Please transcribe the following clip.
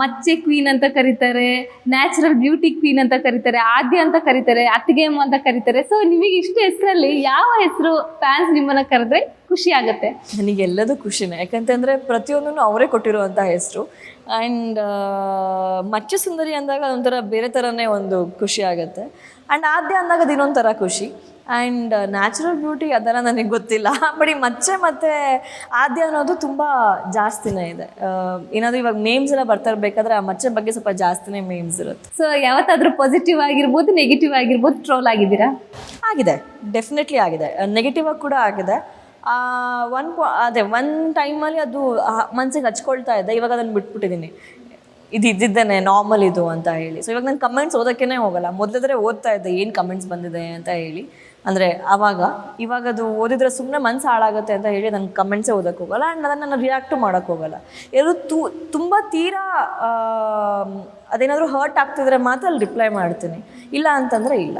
ಮಚ್ಚೆ ಕ್ವೀನ್ ಅಂತ ಕರೀತಾರೆ ನ್ಯಾಚುರಲ್ ಬ್ಯೂಟಿ ಕ್ವೀನ್ ಅಂತ ಕರೀತಾರೆ, ಆದ್ಯ ಅಂತ ಕರೀತಾರೆ ಅತ್ತಿಗೆಮ್ಮ ಅಂತ ಕರೀತಾರೆ. ಸೊ ನಿಮಗೆ ಇಷ್ಟು ಹೆಸರಲ್ಲಿ ಯಾವ ಹೆಸರು ಫ್ಯಾನ್ಸ್ ನಿಮ್ಮನ್ನ ಕರೆದ್ರೆ ಖುಷಿ ಆಗುತ್ತೆ? ನನಗೆ ನನಗೆಲ್ಲದೂ ಖುಷಿನೇ. ಯಾಕಂತಂದರೆ ಪ್ರತಿಯೊಂದನ್ನು ಅವರೇ ಕೊಟ್ಟಿರುವಂಥ ಹೆಸರು. ಆ್ಯಂಡ್ ಮಚ್ಚ ಸುಂದರಿ ಅಂದಾಗ ಅದೊಂಥರ ಬೇರೆ ಥರನೇ ಒಂದು ಖುಷಿ ಆಗುತ್ತೆ. ಆ್ಯಂಡ್ ಆದ್ಯ ಅಂದಾಗ ಅದು ಇನ್ನೊಂಥರ ಖುಷಿ. ಆ್ಯಂಡ್ ನ್ಯಾಚುರಲ್ ಬ್ಯೂಟಿ ಅದೆಲ್ಲ ನನಗೆ ಗೊತ್ತಿಲ್ಲ. ಬಟ್ ಈ ಮಚ್ಚೆ ಮತ್ತು ಆದ್ಯ ಅನ್ನೋದು ತುಂಬ ಜಾಸ್ತಿನೇ ಇದೆ. ಏನಾದರೂ ಇವಾಗ ಮೇಮ್ಸ್ ಎಲ್ಲ ಬರ್ತಾ ಇರಬೇಕಾದ್ರೆ ಆ ಮಚ್ಚೆ ಬಗ್ಗೆ ಸ್ವಲ್ಪ ಜಾಸ್ತಿನೇ ಮೇಮ್ಸ್ ಇರುತ್ತೆ. ಸೊ ಯಾವತ್ತಾದರೂ ಪಾಸಿಟಿವ್ ಆಗಿರ್ಬೋದು ನೆಗೆಟಿವ್ ಆಗಿರ್ಬೋದು ಟ್ರೋಲ್ ಆಗಿದ್ದೀರಾ? ಆಗಿದೆ. ಡೆಫಿನೆಟ್ಲಿ ಆಗಿದೆ. ನೆಗೆಟಿವ್ ಆಗಿ ಕೂಡ ಆಗಿದೆ. ಒನ್ ಪಾ ಅದೇ ಒನ್ ಟೈಮಲ್ಲಿ ಅದು ಮನ್ಸಿಗೆ ಹಚ್ಕೊಳ್ತಾ ಇದೆ. ಇವಾಗ ಅದನ್ನು ಬಿಟ್ಬಿಟ್ಟಿದ್ದೀನಿ ಇದು ಇದ್ದಿದ್ದೇನೆ ನಾರ್ಮಲ್ ಇದು ಅಂತ ಹೇಳಿ. ಸೊ ಇವಾಗ ನಾನು ಕಮೆಂಟ್ಸ್ ಓದೋಕ್ಕೇ ಹೋಗಲ್ಲ. ಮೊದಲಾದ್ರೆ ಓದ್ತಾ ಇದ್ದೆ, ಏನು ಕಮೆಂಟ್ಸ್ ಬಂದಿದೆ ಅಂತ ಹೇಳಿ. ಅಂದರೆ ಆವಾಗ ಇವಾಗ ಅದು ಓದಿದ್ರೆ ಸುಮ್ಮನೆ ಮನ್ಸು ಹಾಳಾಗುತ್ತೆ ಅಂತ ಹೇಳಿ ನಾನು ಕಮೆಂಟ್ಸೇ ಓದೋಕ್ಕೆ ಹೋಗಲ್ಲ. ಆ್ಯಂಡ್ ಅದನ್ನು ನಾನು ರಿಯಾಕ್ಟು ಮಾಡೋಕ್ಕೆ ಹೋಗಲ್ಲ. ಎರಡು ತು, ತುಂಬ ತೀರಾ ಅದೇನಾದರೂ ಹರ್ಟ್ ಆಗ್ತಿದ್ರೆ ಮಾತ್ರ ಅಲ್ಲಿ ರಿಪ್ಲೈ ಮಾಡ್ತೀನಿ. ಇಲ್ಲ ಅಂತಂದರೆ ಇಲ್ಲ.